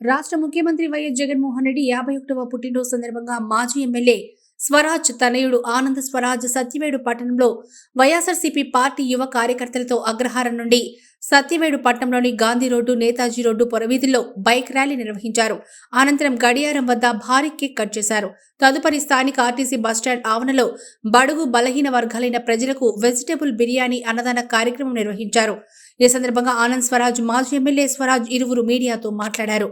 రాష్ట్ర ముఖ్యమంత్రి వైఎస్ జగన్మోహన్ రెడ్డి యాభై ఒకటవ పుట్టినరోజు సందర్భంగా మాజీ ఎమ్మెల్యే స్వరాజ్ తనయుడు ఆనంద్ స్వరాజ్ సత్యవేడు పట్టణంలో వైఎస్ఆర్సీపీ పార్టీ యువ కార్యకర్తలతో అగ్రహారం నుండి సత్యవేడు పట్టణంలోని గాంధీ రోడ్డు నేతాజీ రోడ్డు పొరవీధుల్లో బైక్ ర్యాలీ నిర్వహించారు. అనంతరం గడియారం వద్ద భారీ కేక్ కట్ చేశారు. తదుపరి స్థానిక ఆర్టీసీ బస్టాండ్ ఆవరణలో బడుగు బలహీన వర్గాలైన ప్రజలకు వెజిటేబుల్ బిర్యానీ అన్నదాన కార్యక్రమం నిర్వహించారు. ఈ సందర్భంగా ఆనంద్ స్వరాజ్ మాజీ ఎమ్మెల్యే స్వరాజ్ ఇరువురు మీడియాతో మాట్లాడారు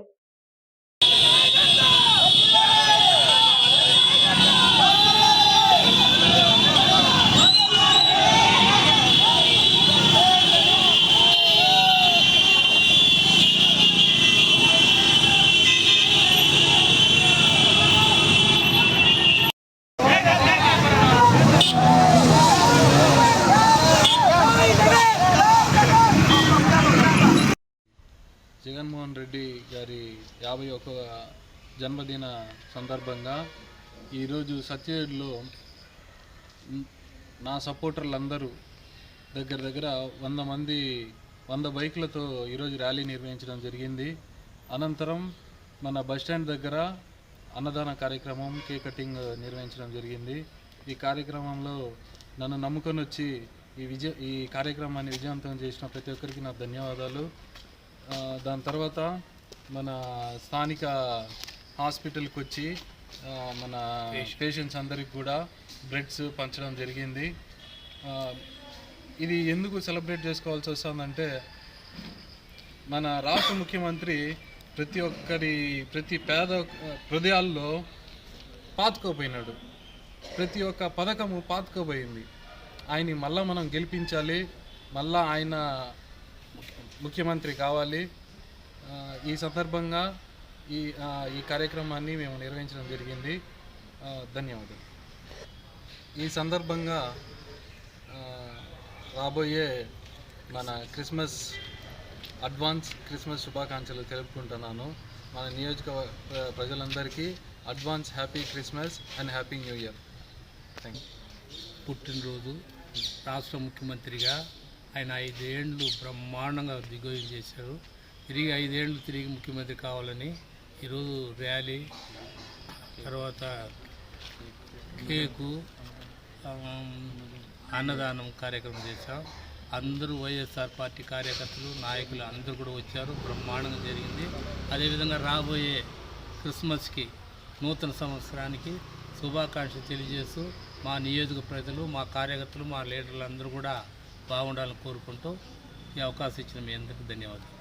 జగన్మోహన్ రెడ్డి గారి యాభై ఒక జన్మదిన సందర్భంగా ఈరోజు సత్యవేడులో నా సపోర్టర్లందరూ దగ్గర దగ్గర వంద మంది వంద బైకులతో ఈరోజు ర్యాలీ నిర్వహించడం జరిగింది. అనంతరం మన బస్టాండ్ దగ్గర అన్నదాన కార్యక్రమం కేక్ కటింగ్ నిర్వహించడం జరిగింది. ఈ కార్యక్రమంలో నన్ను నమ్ముకొని వచ్చి ఈ విజయ ఈ కార్యక్రమాన్ని విజయవంతం చేసిన ప్రతి ఒక్కరికి నా ధన్యవాదాలు. దాని తర్వాత మన స్థానిక హాస్పిటల్కి వచ్చి మన పేషెంట్స్ అందరికి కూడా బ్రెడ్స్ పంచడం జరిగింది. ఇది ఎందుకు సెలబ్రేట్ చేసుకోవాల్సి వస్తుందంటే మన రాష్ట్ర ముఖ్యమంత్రి ప్రతి ఒక్కరి ప్రతి పేద హృదయాల్లో పాతుకోపోయినాడు. ప్రతి ఒక్క పథకము పాతుకోపోయింది ఆయన్ని మళ్ళా మనం గెలిపించాలి. మళ్ళా ఆయన ముఖ్యమంత్రి కావాలి. ఈ సందర్భంగా ఈ ఈ కార్యక్రమాన్ని మేము నిర్వహించడం జరిగింది. ధన్యవాదాలు. ఈ సందర్భంగా రాబోయే మన క్రిస్మస్ అడ్వాన్స్ క్రిస్మస్ శుభాకాంక్షలు తెలుపుకుంటున్నాను. మన నియోజక ప్రజలందరికీ advance happy Christmas and happy new year. Thank you పుట్టినరోజు రాష్ట్ర ముఖ్యమంత్రిగా ఆయన ఐదేండ్లు బ్రహ్మాండంగా దిగ్విజయం చేశారు. తిరిగి ఐదేండ్లు తిరిగి ముఖ్యమంత్రి కావాలని ఈరోజు ర్యాలీ తర్వాత కేకు అన్నదానం కార్యక్రమం చేశాం. అందరూ వైఎస్ఆర్ పార్టీ కార్యకర్తలు నాయకులు అందరూ కూడా వచ్చారు. బ్రహ్మాండంగా జరిగింది. అదేవిధంగా రాబోయే క్రిస్మస్కి నూతన సంవత్సరానికి శుభాకాంక్షలు తెలియజేస్తూ మా నియోజక ప్రజలు మా కార్యకర్తలు మా లీడర్లు అందరూ కూడా బాగుండాలని కోరుకుంటూ ఈ అవకాశం ఇచ్చిన మీ అందరికీ ధన్యవాదాలు.